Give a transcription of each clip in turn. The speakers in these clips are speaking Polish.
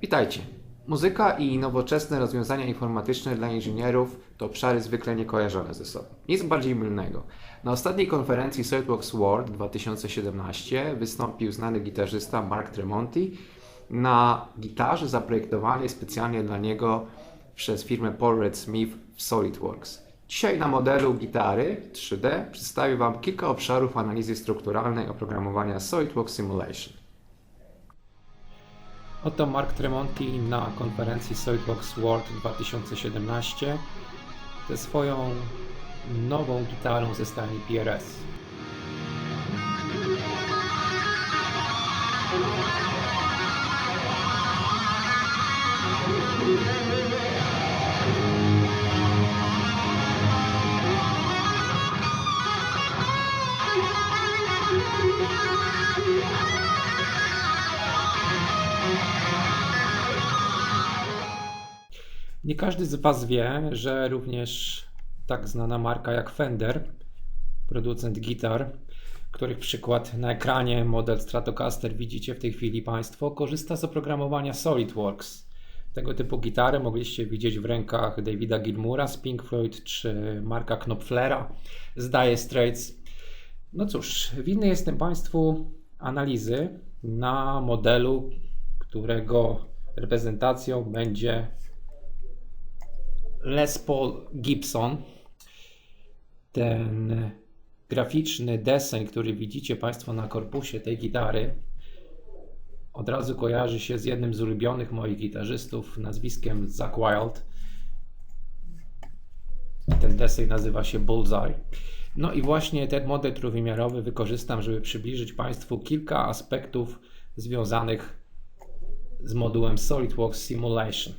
Witajcie. Muzyka i nowoczesne rozwiązania informatyczne dla inżynierów to obszary zwykle niekojarzone ze sobą. Nic bardziej mylnego. Na ostatniej konferencji SolidWorks World 2017 wystąpił znany gitarzysta Mark Tremonti na gitarze zaprojektowanej specjalnie dla niego przez firmę Paul Red Smith w SolidWorks. Dzisiaj na modelu gitary 3D przedstawię Wam kilka obszarów analizy strukturalnej oprogramowania SolidWorks Simulation. Oto Mark Tremonti na konferencji SolidWorks World 2017 ze swoją nową gitarą ze stali PRS. Każdy z Was wie, że również tak znana marka jak Fender, producent gitar, których przykład na ekranie model Stratocaster widzicie w tej chwili Państwo, korzysta z oprogramowania SolidWorks. Tego typu gitary mogliście widzieć w rękach Davida Gilmoura z Pink Floyd czy Marka Knopflera z Dire Straits. No cóż, winny jestem Państwu analizy na modelu, którego reprezentacją będzie Les Paul Gibson. Ten graficzny deseń, który widzicie Państwo na korpusie tej gitary, od razu kojarzy się z jednym z ulubionych moich gitarzystów nazwiskiem Zach Wild. Ten deseń nazywa się Bullseye. No i właśnie ten model trójwymiarowy wykorzystam, żeby przybliżyć Państwu kilka aspektów związanych z modułem SolidWorks Simulation.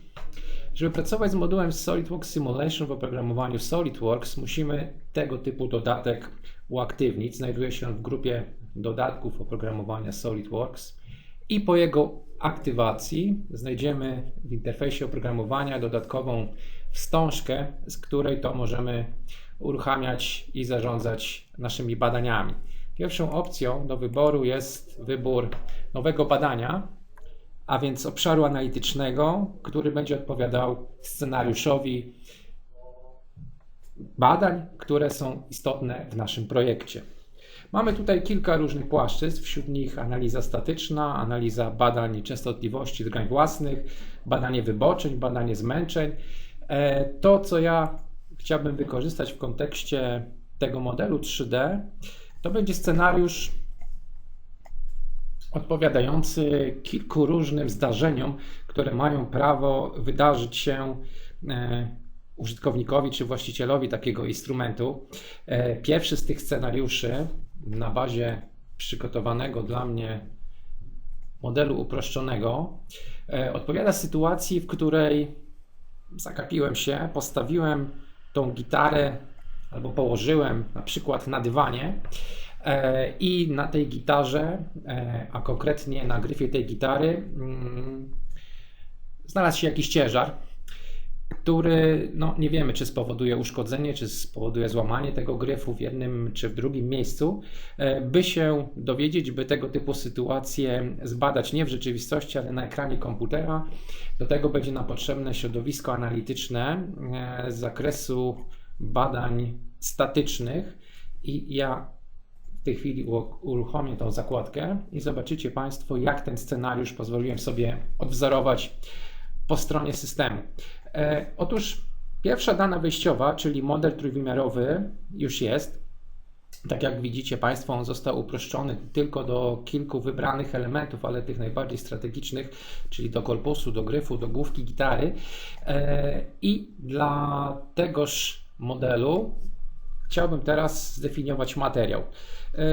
Żeby pracować z modułem SolidWorks Simulation w oprogramowaniu SolidWorks, musimy tego typu dodatek uaktywnić. Znajduje się on w grupie dodatków oprogramowania SolidWorks i po jego aktywacji znajdziemy w interfejsie oprogramowania dodatkową wstążkę, z której to możemy uruchamiać i zarządzać naszymi badaniami. Pierwszą opcją do wyboru jest wybór nowego badania, a więc obszaru analitycznego, który będzie odpowiadał scenariuszowi badań, które są istotne w naszym projekcie. Mamy tutaj kilka różnych płaszczyzn, wśród nich analiza statyczna, analiza badań częstotliwości zgrań własnych, badanie wyboczeń, badanie zmęczeń. E, to, co ja chciałbym wykorzystać w kontekście tego modelu 3D, to będzie scenariusz odpowiadający kilku różnym zdarzeniom, które mają prawo wydarzyć się e, użytkownikowi czy właścicielowi takiego instrumentu. E, pierwszy z tych scenariuszy na bazie przygotowanego dla mnie modelu uproszczonego e, odpowiada sytuacji, w której zakapiłem się, postawiłem tą gitarę albo położyłem na przykład na dywanie I na tej gitarze, e, a konkretnie na gryfie tej gitary, mm, znalazł się jakiś ciężar, który no, nie wiemy, czy spowoduje uszkodzenie, czy spowoduje złamanie tego gryfu w jednym czy w drugim miejscu. E, by się dowiedzieć, by tego typu sytuacje zbadać nie w rzeczywistości, ale na ekranie komputera, do tego będzie nam potrzebne środowisko analityczne z zakresu badań statycznych. I ja w tej chwili uruchomię tą zakładkę i zobaczycie Państwo, jak ten scenariusz pozwoliłem sobie odwzorować po stronie systemu. E, otóż pierwsza dana wyjściowa, czyli model trójwymiarowy, już jest. Tak jak widzicie Państwo, on został uproszczony tylko do kilku wybranych elementów, ale tych najbardziej strategicznych, czyli do korpusu, do gryfu, do główki gitary. E, I dla tegoż modelu chciałbym teraz zdefiniować materiał. E,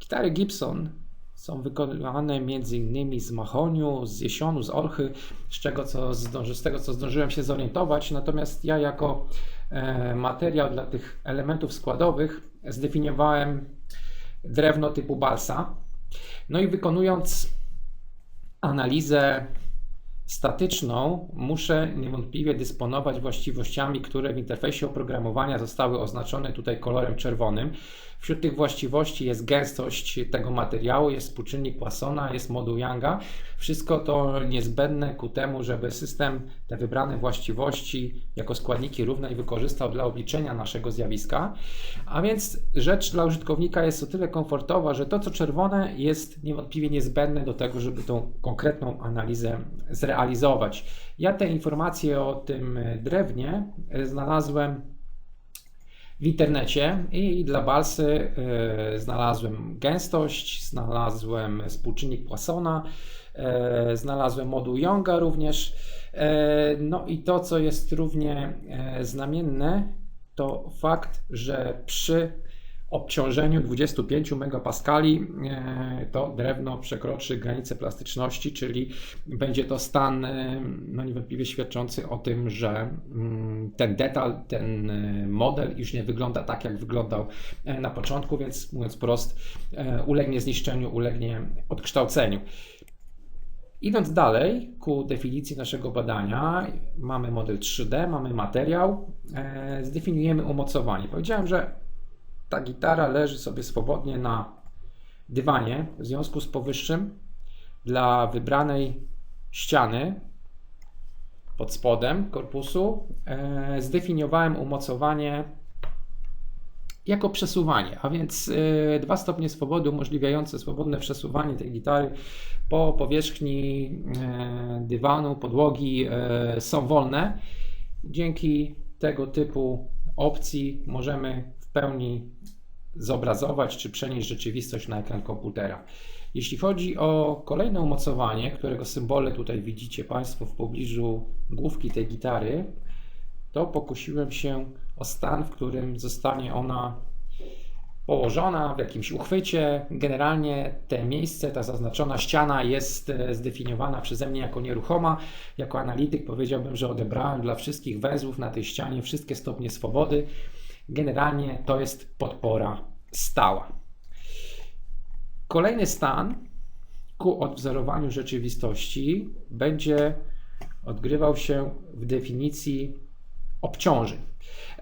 gitary Gibson są wykonywane m.in. z mahoniu, z jesionu, z olchy, z, czego, co zdąży, z tego co zdążyłem się zorientować. Natomiast ja jako e, materiał dla tych elementów składowych zdefiniowałem drewno typu balsa. No i wykonując analizę statyczną muszę niewątpliwie dysponować właściwościami, które w interfejsie oprogramowania zostały oznaczone tutaj kolorem czerwonym. Wśród tych właściwości jest gęstość tego materiału, jest współczynnik Poissona, jest moduł Younga. Wszystko to niezbędne ku temu, żeby system te wybrane właściwości jako składniki równej wykorzystał dla obliczenia naszego zjawiska. A więc rzecz dla użytkownika jest o tyle komfortowa, że to co czerwone jest niewątpliwie niezbędne do tego, żeby tą konkretną analizę zrealizować. Ja te informacje o tym drewnie znalazłem w internecie i dla balsy y, znalazłem gęstość, znalazłem współczynnik Poissona, y, znalazłem moduł Younga również. Y, no i to, co jest równie znamienne, to fakt, że przy obciążeniu 25 megapaskali e, to drewno przekroczy granicę plastyczności, czyli będzie to stan e, no niewątpliwie świadczący o tym, że mm, ten detal, ten e, model już nie wygląda tak, jak wyglądał na początku, więc mówiąc prost, ulegnie zniszczeniu, ulegnie odkształceniu. Idąc dalej ku definicji naszego badania, mamy model 3D, mamy materiał, zdefiniujemy umocowanie. Powiedziałem, że ta gitara leży sobie swobodnie na dywanie. W związku z powyższym dla wybranej ściany pod spodem korpusu e, zdefiniowałem umocowanie jako przesuwanie, a więc e, dwa stopnie swobody umożliwiające swobodne przesuwanie tej gitary po powierzchni e, dywanu, podłogi e, są wolne. Dzięki tego typu opcji możemy pełni zobrazować czy przenieść rzeczywistość na ekran komputera. Jeśli chodzi o kolejne umocowanie, którego symbole tutaj widzicie Państwo w pobliżu główki tej gitary, to pokusiłem się o stan, w którym zostanie ona położona w jakimś uchwycie. Generalnie te miejsce, ta zaznaczona ściana jest e, zdefiniowana przeze mnie jako nieruchoma. Jako analityk powiedziałbym, że odebrałem dla wszystkich węzłów na tej ścianie wszystkie stopnie swobody. Generalnie to jest podpora stała. Kolejny stan ku odwzorowaniu rzeczywistości będzie odgrywał się w definicji obciążeń.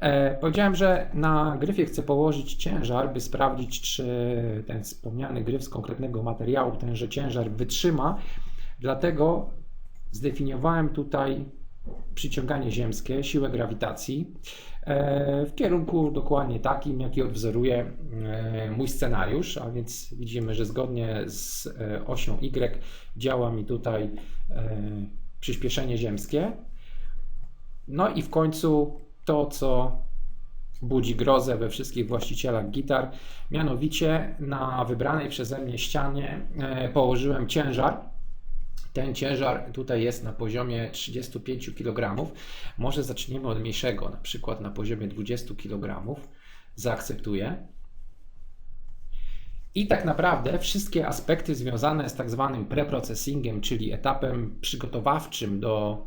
E, powiedziałem, że na gryfie chcę położyć ciężar, by sprawdzić, czy ten wspomniany gryf z konkretnego materiału tenże ciężar wytrzyma. Dlatego zdefiniowałem tutaj przyciąganie ziemskie, siłę grawitacji e, w kierunku dokładnie takim, jaki odwzoruje e, mój scenariusz, a więc widzimy, że zgodnie z e, osią Y działa mi tutaj przyspieszenie ziemskie. No i w końcu to, co budzi grozę we wszystkich właścicielach gitar, mianowicie na wybranej przeze mnie ścianie położyłem ciężar ten ciężar tutaj jest na poziomie 35 kg. Może zaczniemy od mniejszego, na przykład na poziomie 20 kg. Zaakceptuję. I tak naprawdę wszystkie aspekty związane z tak zwanym preprocessingiem, czyli etapem przygotowawczym do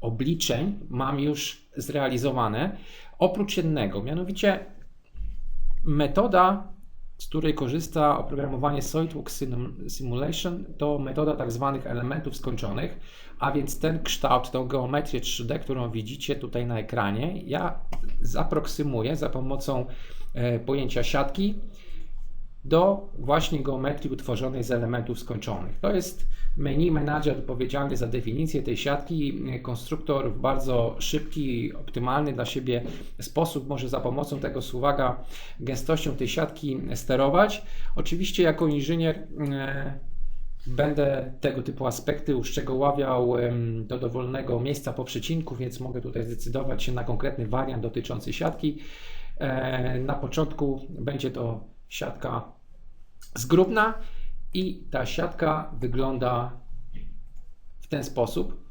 obliczeń, mam już zrealizowane. Oprócz jednego, mianowicie metoda z której korzysta oprogramowanie SolidWorks Simulation, to metoda tak zwanych elementów skończonych, a więc ten kształt, tą geometrię 3D, którą widzicie tutaj na ekranie, ja zaproksymuję za pomocą e, pojęcia siatki do właśnie geometrii utworzonej z elementów skończonych. To jest menu manager odpowiedzialny za definicję tej siatki. Konstruktor w bardzo szybki, optymalny dla siebie sposób może za pomocą tego suwaga gęstością tej siatki sterować. Oczywiście jako inżynier e, Będę tego typu aspekty uszczegóławiał do dowolnego miejsca po przecinku, więc mogę tutaj zdecydować się na konkretny wariant dotyczący siatki. E, na początku będzie to siatka zgrubna i ta siatka wygląda w ten sposób.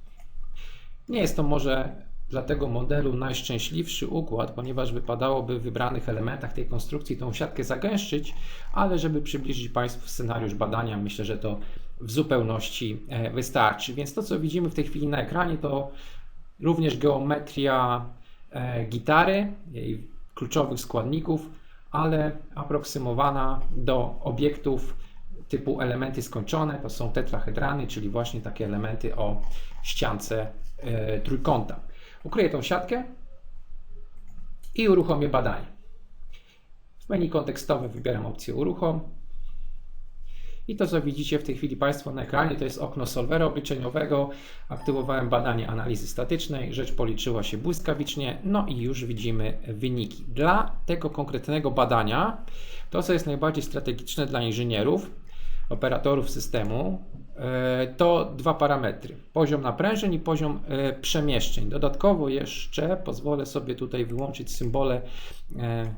Nie jest to może dla tego modelu najszczęśliwszy układ, ponieważ wypadałoby w wybranych elementach tej konstrukcji tą siatkę zagęszczyć, ale żeby przybliżyć Państwu scenariusz badania, myślę, że to w zupełności e, wystarczy. Więc to, co widzimy w tej chwili na ekranie, to również geometria e, gitary, jej kluczowych składników, ale aproksymowana do obiektów typu elementy skończone, to są tetrahedrany, czyli właśnie takie elementy o ściance e, trójkąta. Ukryję tą siatkę i uruchomię badanie. W menu kontekstowym wybieram opcję uruchom. I to, co widzicie w tej chwili Państwo na ekranie, to jest okno solwera obliczeniowego. Aktywowałem badanie analizy statycznej, rzecz policzyła się błyskawicznie, no i już widzimy wyniki. Dla tego konkretnego badania, to co jest najbardziej strategiczne dla inżynierów, operatorów systemu, e, to dwa parametry: poziom naprężeń i poziom e, przemieszczeń. Dodatkowo jeszcze pozwolę sobie tutaj wyłączyć symbole e,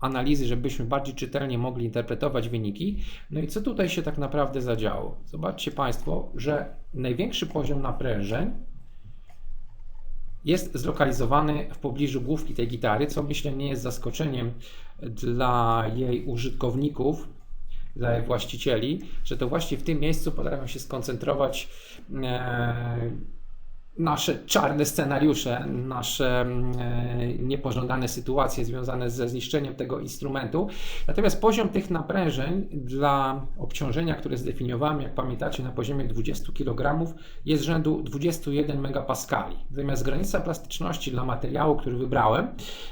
analizy, żebyśmy bardziej czytelnie mogli interpretować wyniki. No i co tutaj się tak naprawdę zadziało? Zobaczcie Państwo, że największy poziom naprężeń jest zlokalizowany w pobliżu główki tej gitary, co myślę nie jest zaskoczeniem dla jej użytkowników, dla jej właścicieli, że to właśnie w tym miejscu potrafią się skoncentrować e, nasze czarne scenariusze, nasze e, niepożądane sytuacje związane ze zniszczeniem tego instrumentu. Natomiast poziom tych naprężeń dla obciążenia, które zdefiniowałem, jak pamiętacie, na poziomie 20 kg jest rzędu 21 megapaskali. Natomiast granica plastyczności dla materiału, który wybrałem,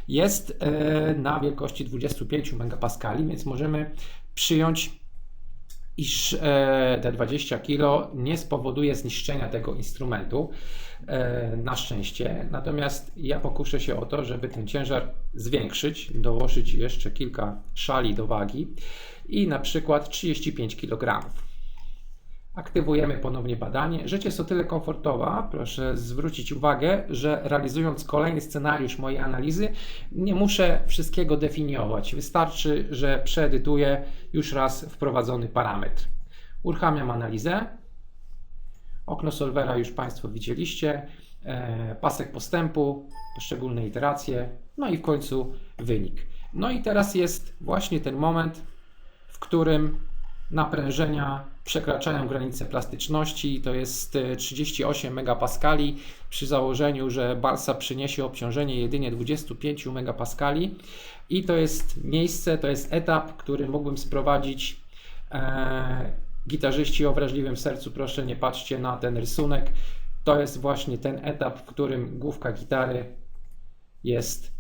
jest e, na wielkości 25 megapaskali, więc możemy przyjąć iż e, te 20 kg nie spowoduje zniszczenia tego instrumentu, na szczęście. Natomiast ja pokuszę się o to, żeby ten ciężar zwiększyć, dołożyć jeszcze kilka szali do wagi i na przykład 35 kg. Aktywujemy ponownie badanie. Rzecz jest o tyle komfortowa, proszę zwrócić uwagę, że realizując kolejny scenariusz mojej analizy, nie muszę wszystkiego definiować. Wystarczy, że przeedytuję już raz wprowadzony parametr. Uruchamiam analizę. Okno solwera już Państwo widzieliście. E, pasek postępu, poszczególne iteracje, no i w końcu wynik. No i teraz jest właśnie ten moment, w którym naprężenia przekraczają granicę plastyczności, to jest 38 megapaskali przy założeniu, że balsa przyniesie obciążenie jedynie 25 megapaskali i to jest miejsce, to jest etap, który mógłbym sprowadzić e, gitarzyści o wrażliwym sercu, proszę nie patrzcie na ten rysunek, to jest właśnie ten etap, w którym główka gitary jest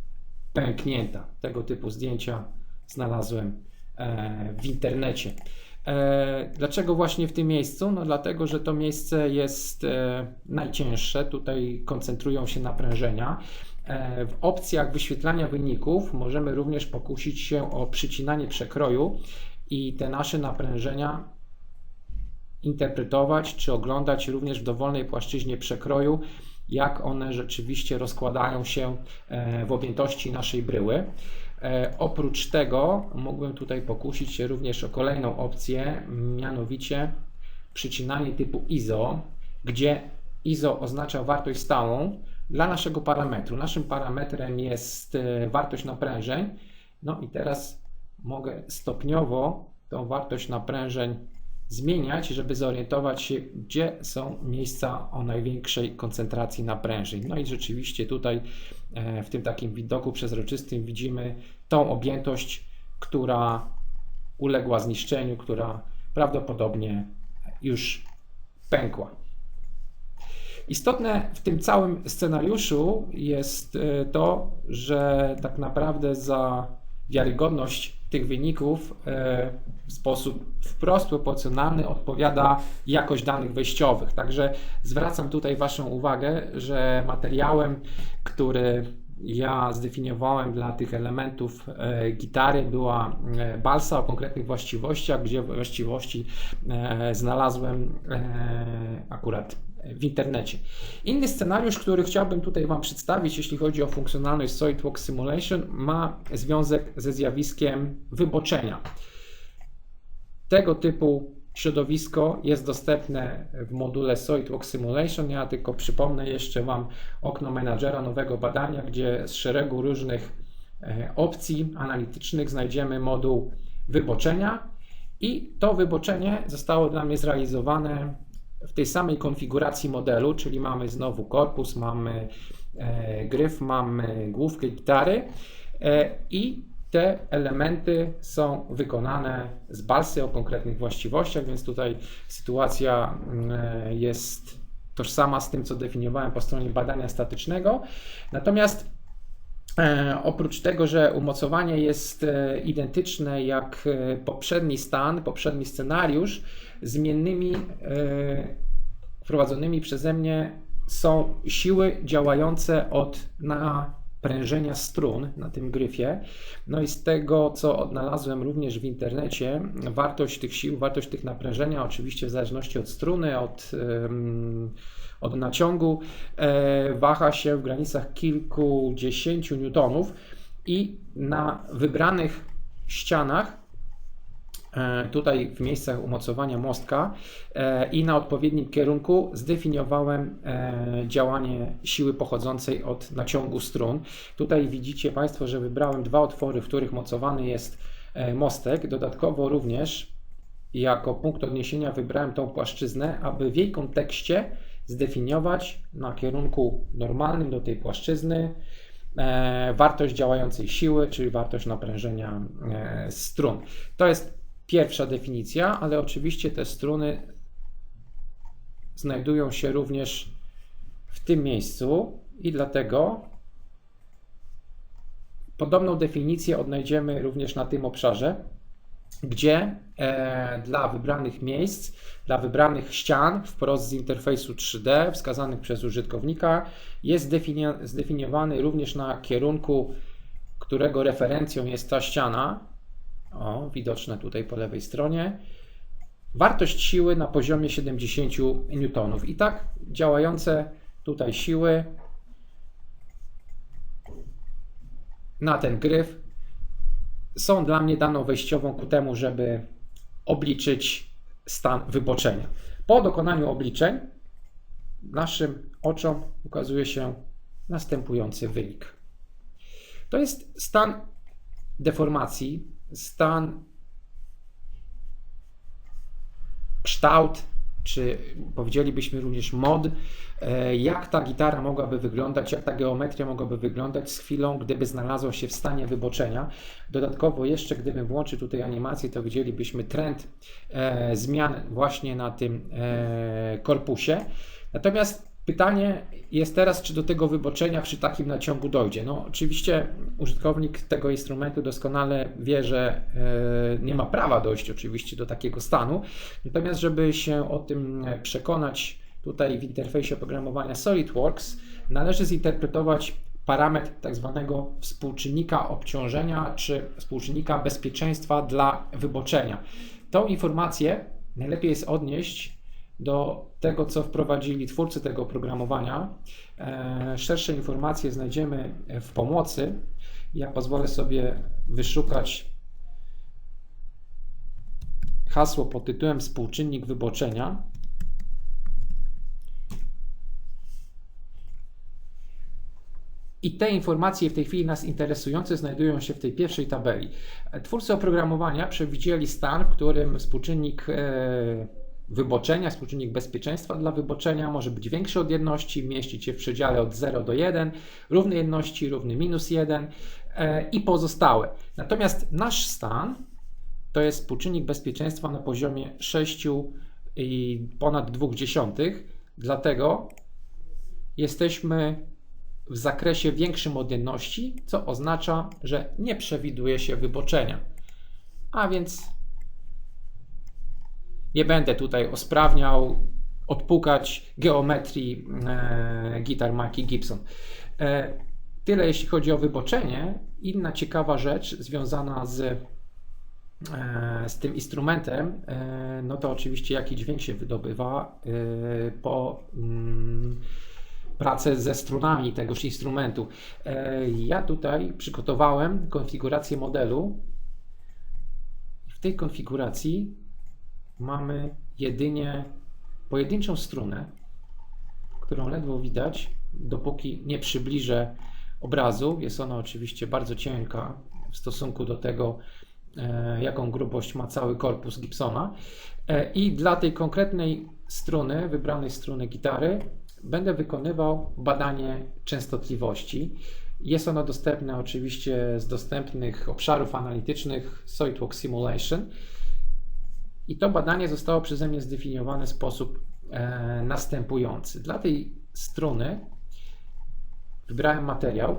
pęknięta. Tego typu zdjęcia znalazłem e, w internecie. E, dlaczego właśnie w tym miejscu? No dlatego, że to miejsce jest e, najcięższe, tutaj koncentrują się naprężenia. W opcjach wyświetlania wyników możemy również pokusić się o przycinanie przekroju i te nasze naprężenia interpretować czy oglądać również w dowolnej płaszczyźnie przekroju, jak one rzeczywiście rozkładają się w objętości naszej bryły. E, oprócz tego mógłbym tutaj pokusić się również o kolejną opcję, mianowicie przycinanie typu ISO, gdzie ISO oznacza wartość stałą dla naszego parametru. Naszym parametrem jest e, wartość naprężeń. No i teraz mogę stopniowo tą wartość naprężeń zmieniać, żeby zorientować się, gdzie są miejsca o największej koncentracji naprężeń. No i rzeczywiście tutaj e, w tym takim widoku przezroczystym widzimy tą objętość, która uległa zniszczeniu, która prawdopodobnie już pękła. Istotne w tym całym scenariuszu jest e, to, że tak naprawdę za wiarygodność tych wyników e, w sposób wprost proporcjonalny odpowiada jakość danych wejściowych. Także zwracam tutaj Waszą uwagę, że materiałem, który ja zdefiniowałem dla tych elementów e, gitary była e, balsa o konkretnych właściwościach, gdzie właściwości znalazłem akurat w internecie. Inny scenariusz, który chciałbym tutaj Wam przedstawić, jeśli chodzi o funkcjonalność SolidWorks Simulation, ma związek ze zjawiskiem wyboczenia. Tego typu środowisko jest dostępne w module SolidWorks Simulation. Ja tylko przypomnę jeszcze Wam okno menadżera nowego badania, gdzie z szeregu różnych e, opcji analitycznych znajdziemy moduł wyboczenia i to wyboczenie zostało dla mnie zrealizowane w tej samej konfiguracji modelu, czyli mamy znowu korpus, mamy e, gryf, mamy główkę gitary e, i te elementy są wykonane z balsy o konkretnych właściwościach, więc tutaj sytuacja e, jest tożsama z tym, co definiowałem po stronie badania statycznego. Natomiast oprócz tego, że umocowanie jest e, identyczne jak e, poprzedni stan, poprzedni scenariusz, zmiennymi wprowadzonymi przeze mnie są siły działające od naprężenia strun na tym gryfie. No i z tego, co odnalazłem również w internecie, wartość tych sił, wartość tych naprężenia, oczywiście w zależności od struny, od. Od naciągu e, waha się w granicach kilkudziesięciu newtonów i na wybranych ścianach tutaj w miejscach umocowania mostka e, i na odpowiednim kierunku zdefiniowałem działanie siły pochodzącej od naciągu strun. Tutaj widzicie Państwo, że wybrałem dwa otwory, w których mocowany jest mostek. Dodatkowo również jako punkt odniesienia wybrałem tą płaszczyznę, aby w jej kontekście zdefiniować na kierunku normalnym do tej płaszczyzny e, wartość działającej siły, czyli wartość naprężenia e, strun. To jest pierwsza definicja, ale oczywiście te struny znajdują się również w tym miejscu i dlatego podobną definicję odnajdziemy również na tym obszarze gdzie e, dla wybranych miejsc, dla wybranych ścian wprost z interfejsu 3D wskazanych przez użytkownika jest zdefiniowany również na kierunku, którego referencją jest ta ściana, o, widoczne tutaj po lewej stronie, wartość siły na poziomie 70 newtonów. I tak działające tutaj siły na ten gryf są dla mnie daną wejściową ku temu, żeby obliczyć stan wyboczenia. Po dokonaniu obliczeń naszym oczom ukazuje się następujący wynik. To jest stan deformacji, stan kształt czy powiedzielibyśmy również mod, e, jak ta gitara mogłaby wyglądać, jak ta geometria mogłaby wyglądać z chwilą, gdyby znalazła się w stanie wyboczenia. Dodatkowo jeszcze, gdybym włączył tutaj animację, to widzielibyśmy trend e, zmian właśnie na tym e, korpusie. Natomiast Pytanie jest teraz, czy do tego wyboczenia przy takim naciągu dojdzie. No, oczywiście użytkownik tego instrumentu doskonale wie, że e, nie ma prawa dojść oczywiście do takiego stanu. Natomiast, żeby się o tym przekonać, tutaj w interfejsie oprogramowania SolidWorks należy zinterpretować parametr tak zwanego współczynnika obciążenia czy współczynnika bezpieczeństwa dla wyboczenia. Tą informację najlepiej jest odnieść do tego, co wprowadzili twórcy tego oprogramowania. E, szersze informacje znajdziemy w pomocy. Ja pozwolę sobie wyszukać hasło pod tytułem współczynnik wyboczenia. I te informacje w tej chwili nas interesujące znajdują się w tej pierwszej tabeli. Twórcy oprogramowania przewidzieli stan, w którym współczynnik e, wyboczenia, współczynnik bezpieczeństwa dla wyboczenia może być większy od jedności, mieścić się w przedziale od 0 do 1, równy jedności, równy minus 1 e, i pozostałe. Natomiast nasz stan to jest współczynnik bezpieczeństwa na poziomie 6 i ponad 0,2, dlatego jesteśmy w zakresie większym od jedności, co oznacza, że nie przewiduje się wyboczenia. A więc nie będę tutaj osprawniał, odpukać geometrii e, gitar Mackie Gibson. E, tyle jeśli chodzi o wyboczenie. Inna ciekawa rzecz związana z, e, z tym instrumentem, e, no to oczywiście jaki dźwięk się wydobywa e, po mm, pracę ze strunami tegoż instrumentu. E, ja tutaj przygotowałem konfigurację modelu. W tej konfiguracji mamy jedynie pojedynczą strunę, którą ledwo widać, dopóki nie przybliżę obrazu. Jest ona oczywiście bardzo cienka w stosunku do tego, e, jaką grubość ma cały korpus Gibsona. E, I dla tej konkretnej struny, wybranej struny gitary, będę wykonywał badanie częstotliwości. Jest ono dostępne oczywiście z dostępnych obszarów analitycznych SolidWorks Simulation. I to badanie zostało przeze mnie zdefiniowane w sposób e, następujący. Dla tej strony wybrałem materiał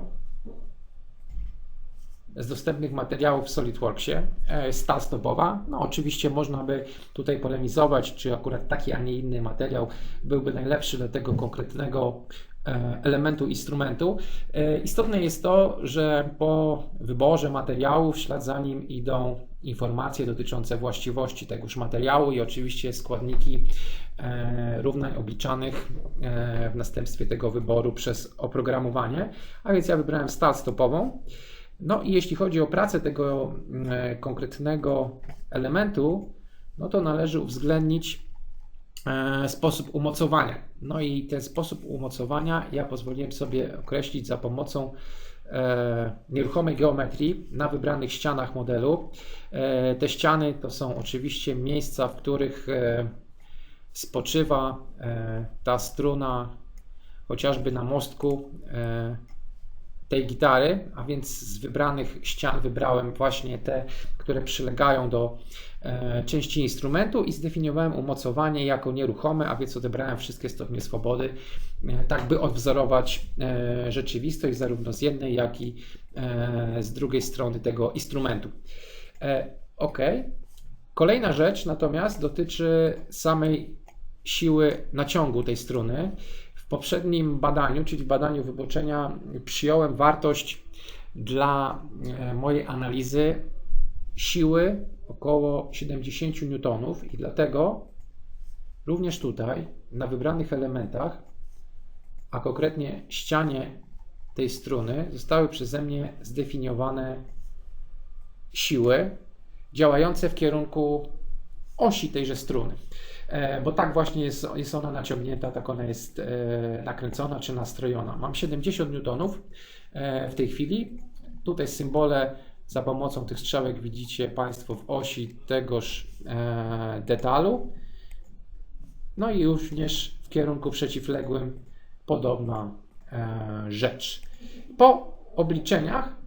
z dostępnych materiałów w SolidWorksie, e, stal stopowa. No oczywiście można by tutaj polemizować, czy akurat taki, a nie inny materiał byłby najlepszy dla tego konkretnego e, elementu instrumentu. E, istotne jest to, że po wyborze materiału w ślad za nim idą informacje dotyczące właściwości tegoż materiału i oczywiście składniki równań obliczanych w następstwie tego wyboru przez oprogramowanie. A więc ja wybrałem stal stopową. No i jeśli chodzi o pracę tego e, konkretnego elementu, no to należy uwzględnić e, sposób umocowania. No i ten sposób umocowania ja pozwoliłem sobie określić za pomocą e, nieruchomej geometrii na wybranych ścianach modelu. Te ściany to są oczywiście miejsca, w których spoczywa ta struna chociażby na mostku tej gitary, a więc z wybranych ścian wybrałem właśnie te, które przylegają do e, części instrumentu i zdefiniowałem umocowanie jako nieruchome, a więc odebrałem wszystkie stopnie swobody, e, tak by odwzorować e, rzeczywistość zarówno z jednej, jak i e, z drugiej strony tego instrumentu. E, ok. Kolejna rzecz natomiast dotyczy samej siły naciągu tej struny poprzednim badaniu, czyli w badaniu wyboczenia, przyjąłem wartość dla e, mojej analizy siły około 70 N i dlatego również tutaj na wybranych elementach, a konkretnie ścianie tej struny, zostały przeze mnie zdefiniowane siły działające w kierunku osi tejże struny. E, bo tak właśnie jest, jest ona naciągnięta, tak ona jest e, nakręcona czy nastrojona. Mam 70 newtonów e, w tej chwili. Tutaj symbole za pomocą tych strzałek widzicie Państwo w osi tegoż detalu. No i również w kierunku przeciwległym podobna rzecz. Po obliczeniach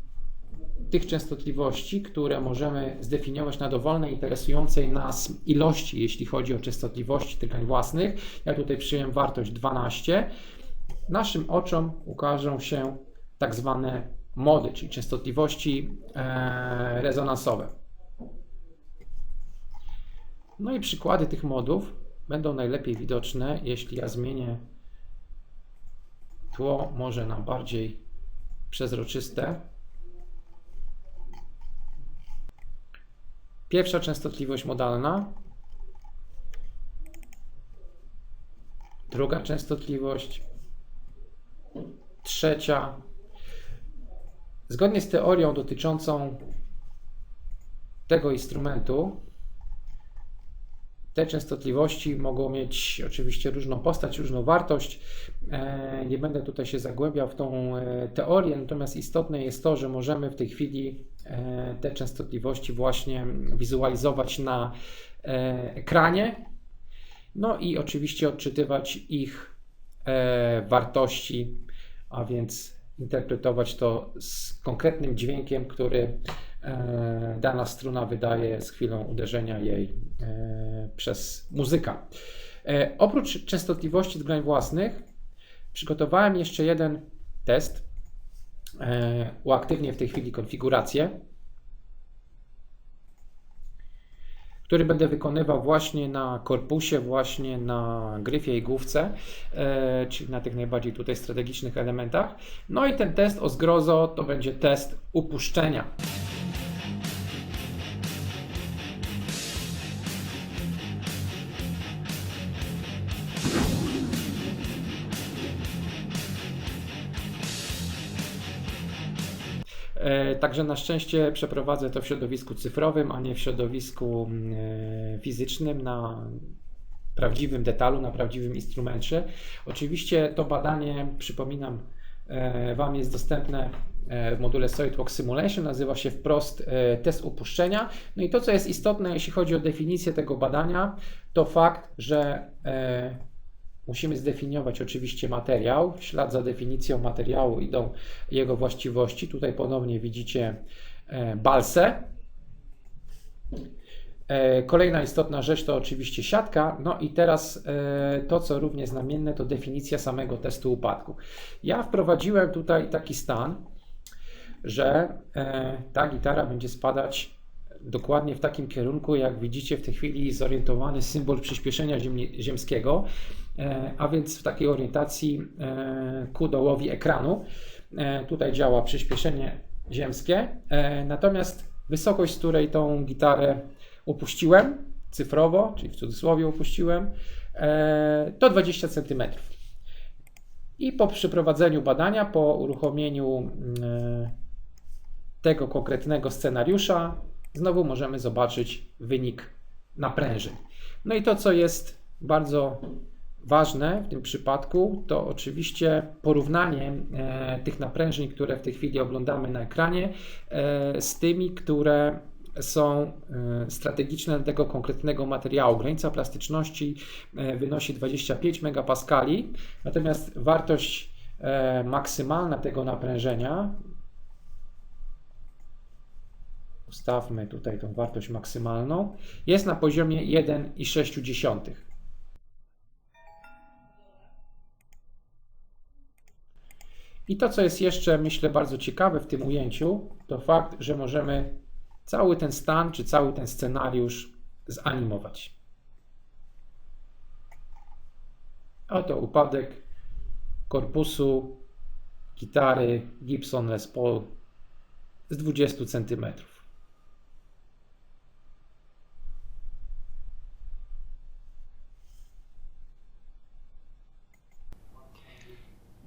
tych częstotliwości, które możemy zdefiniować na dowolnej interesującej nas ilości, jeśli chodzi o częstotliwości tkań własnych. Ja tutaj przyjąłem wartość 12. Naszym oczom ukażą się tak zwane mody, czyli częstotliwości e, rezonansowe. No i przykłady tych modów będą najlepiej widoczne, jeśli ja zmienię tło może na bardziej przezroczyste. Pierwsza częstotliwość modalna. Druga częstotliwość. Trzecia. Zgodnie z teorią dotyczącą tego instrumentu, te częstotliwości mogą mieć oczywiście różną postać, różną wartość. E, nie będę tutaj się zagłębiał w tą e, teorię, natomiast istotne jest to, że możemy w tej chwili e, te częstotliwości właśnie wizualizować na ekranie. No i oczywiście odczytywać ich wartości, a więc interpretować to z konkretnym dźwiękiem, który dana struna wydaje z chwilą uderzenia jej e, przez muzyka. E, oprócz częstotliwości zgrań własnych, przygotowałem jeszcze jeden test. Uaktywnię w tej chwili konfigurację, który będę wykonywał właśnie na korpusie, właśnie na gryfie i główce, czyli na tych najbardziej tutaj strategicznych elementach. No i ten test o zgrozo to będzie test upuszczenia. Także na szczęście przeprowadzę to w środowisku cyfrowym, a nie w środowisku mm, e, fizycznym na prawdziwym detalu, na prawdziwym instrumencie. Oczywiście to badanie, przypominam e, Wam, jest dostępne w module SolidWorks Simulation, nazywa się wprost test upuszczenia. No i to, co jest istotne, jeśli chodzi o definicję tego badania, to fakt, że Musimy zdefiniować oczywiście materiał. Ślad za definicją materiału idą jego właściwości. Tutaj ponownie widzicie e, balsę. E, kolejna istotna rzecz to oczywiście siatka. No i teraz e, to, co równie znamienne, to definicja samego testu upadku. Ja wprowadziłem tutaj taki stan, że ta gitara będzie spadać dokładnie w takim kierunku, jak widzicie w tej chwili zorientowany symbol przyspieszenia ziemskiego, a więc w takiej orientacji e, ku dołowi ekranu. E, tutaj działa przyspieszenie ziemskie, e, natomiast wysokość, z której tą gitarę upuściłem, cyfrowo, czyli w cudzysłowie upuściłem, e, to 20 cm. I po przeprowadzeniu badania, po uruchomieniu tego konkretnego scenariusza, znowu możemy zobaczyć wynik naprężeń. No i to, co jest bardzo ważne w tym przypadku, to oczywiście porównanie e, tych naprężeń, które w tej chwili oglądamy na ekranie, e, z tymi, które są e, strategiczne dla tego konkretnego materiału. Granica plastyczności wynosi 25 MPa, natomiast wartość maksymalna tego naprężenia ustawmy tutaj tą wartość maksymalną, jest na poziomie 1,6. I to, co jest jeszcze, myślę, bardzo ciekawe w tym ujęciu, to fakt, że możemy cały ten stan, czy cały ten scenariusz zanimować. Oto upadek korpusu gitary Gibson Les Paul z 20 cm.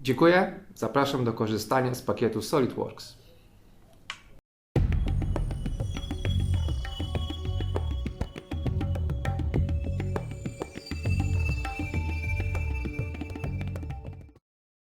Dziękuję. Zapraszam do korzystania z pakietu SolidWorks.